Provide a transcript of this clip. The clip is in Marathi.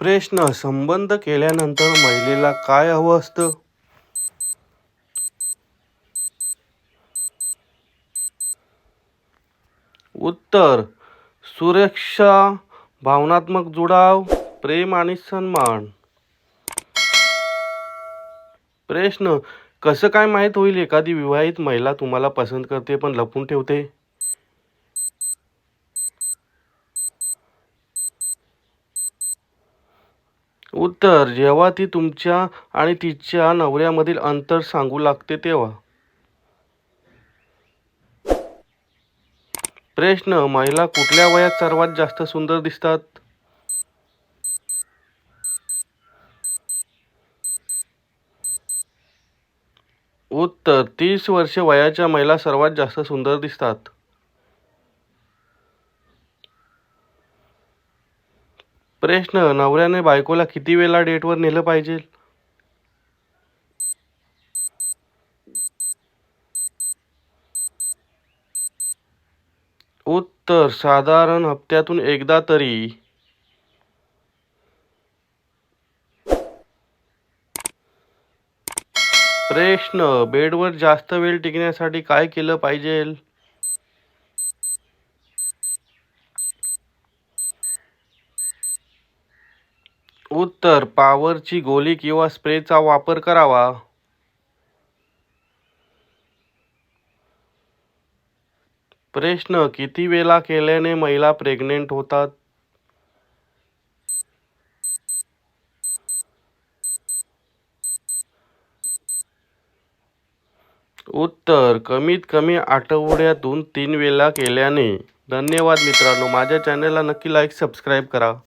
प्रश्न संबंध केल्यानंतर महिलेला काय हवं असतं? उत्तर सुरक्षा भावनात्मक जुडाव प्रेम आणि सन्मान. प्रश्न कसं काय माहीत होईल एखादी विवाहित महिला तुम्हाला पसंत करते पण लपून ठेवते? उत्तर जेव्हा ती तुमच्या आणि तिच्या नवऱ्यामधील अंतर सांगू लागते तेव्हा. प्रश्न महिला कुठल्या वयात सर्वात जास्त सुंदर दिसतात? उत्तर तीस वर्षे वयाच्या महिला सर्वात जास्त सुंदर दिसतात. प्रश्न नवऱ्याने बायकोला किती वेळा डेटवर नेलं पाहिजे? उत्तर साधारण हप्त्यातून एकदा तरी. प्रश्न बेडवर जास्त वेळ टिकण्यासाठी काय केलं पाहिजे? उत्तर पावरची गोळी किंवा स्प्रेचा वापर करावा. प्रश्न किती वेळा केल्याने महिला प्रेग्नेंट होतात? उत्तर कमीत कमी आठवड्यातून तीन वेळा केल्याने. धन्यवाद मित्रांनो माझ्या चॅनलला नक्की लाईक सबस्क्राईब करा.